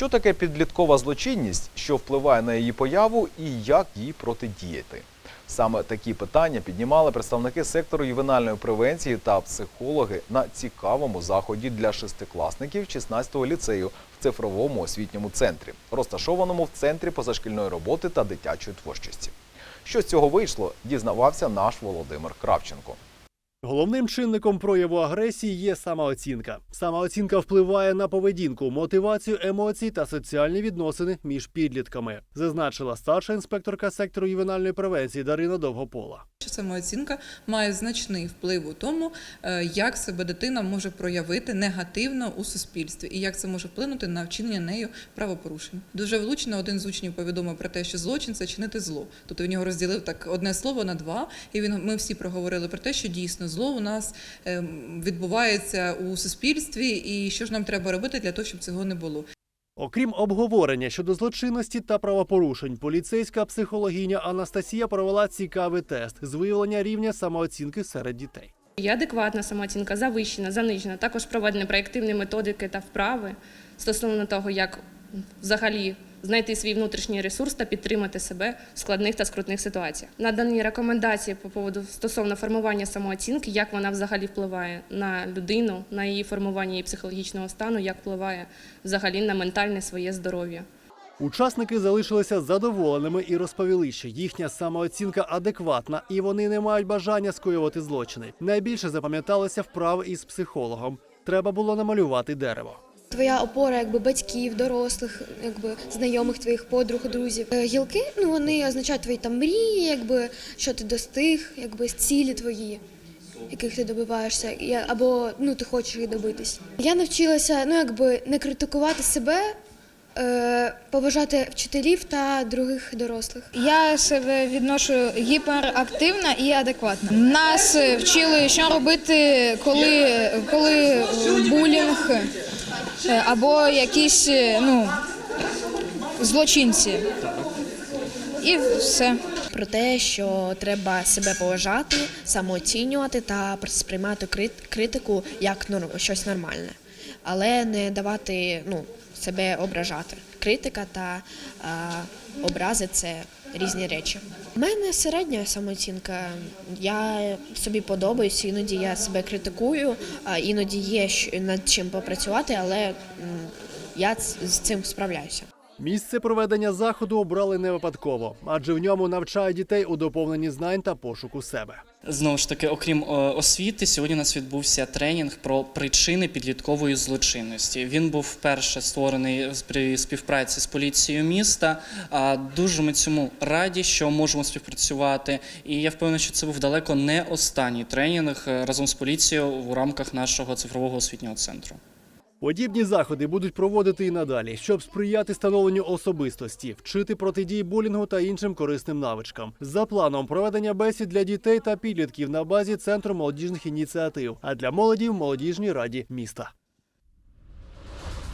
Що таке підліткова злочинність, що впливає на її появу і як їй протидіяти? Саме такі питання піднімали представники сектору ювенальної превенції та психологи на цікавому заході для шестикласників 16-го ліцею в цифровому освітньому центрі, розташованому в центрі позашкільної роботи та дитячої творчості. Що з цього вийшло, дізнавався наш Володимир Кравченко. Головним чинником прояву агресії є самооцінка. Самооцінка впливає на поведінку, мотивацію емоцій та соціальні відносини між підлітками, зазначила старша інспекторка сектору ювенальної превенції Дарина Довгопола. Самооцінка має значний вплив у тому, е, як себе дитина може проявити негативно у суспільстві і як це може вплинути на вчинення нею правопорушень. Дуже влучно один з учнів повідомив про те, що злочин це чинити зло. Тобто він його розділив так одне слово на два, і він ми всі проговорили про те, що дійсно зло у нас ем, відбувається у суспільстві, і що ж нам треба робити для того, щоб цього не було. Окрім обговорення щодо злочинності та правопорушень, поліцейська психологиня Анастасія провела цікавий тест з виявлення рівня самооцінки серед дітей. Є адекватна самооцінка, завищена, занижена. Також проведені проєктивні методики та вправи стосовно того, як взагалі знайти свій внутрішній ресурс та підтримати себе в складних та скрутних ситуаціях. Надані рекомендації по поводу стосовно формування самооцінки, як вона взагалі впливає на людину, на її формування її психологічного стану, як впливає взагалі на ментальне своє здоров'я. Учасники залишилися задоволеними і розповіли, що їхня самооцінка адекватна і вони не мають бажання скоювати злочини. Найбільше запам'яталися вправи із психологом. Треба було намалювати дерево. Твоя опора, якби батьків, дорослих, якби знайомих твоїх подруг, друзів. Е, Гілки, ну вони означають твої там мрії, якби що ти достиг, якби цілі твої, яких ти добиваєшся, або ну ти хочеш їх добитись. Я навчилася, ну якби не критикувати себе, поважати вчителів та других дорослих. Я себе відношу гіперактивна і адекватна. Нас е, вчили, що робити, коли, коли булінг е, або якісь е, ну, злочинці. І все. про те, що треба себе поважати, самооцінювати та сприймати крит- критику як нор- щось нормальне, але не давати ну, себе ображати. Критика та образи це різні речі. У мене середня самооцінка. Я собі подобаюся, іноді я себе критикую, іноді є над чим попрацювати, але я з цим справляюся. Місце проведення заходу обрали не випадково, адже в ньому навчають дітей у доповненні знань та пошуку себе. Знову ж таки, окрім е, освіти, сьогодні у нас відбувся тренінг про причини підліткової злочинності. Він був вперше створений при співпраці з поліцією міста. Дуже ми цьому раді, що можемо співпрацювати. І я впевнений, що це був далеко не останній тренінг е, разом з поліцією у рамках нашого цифрового освітнього центру. Подібні заходи будуть проводити і надалі, щоб сприяти становленню особистості, вчити протидії булінгу та іншим корисним навичкам. За планом проведення бесід для дітей та підлітків на базі центру молодіжних ініціатив, а для молоді в молодіжній раді міста.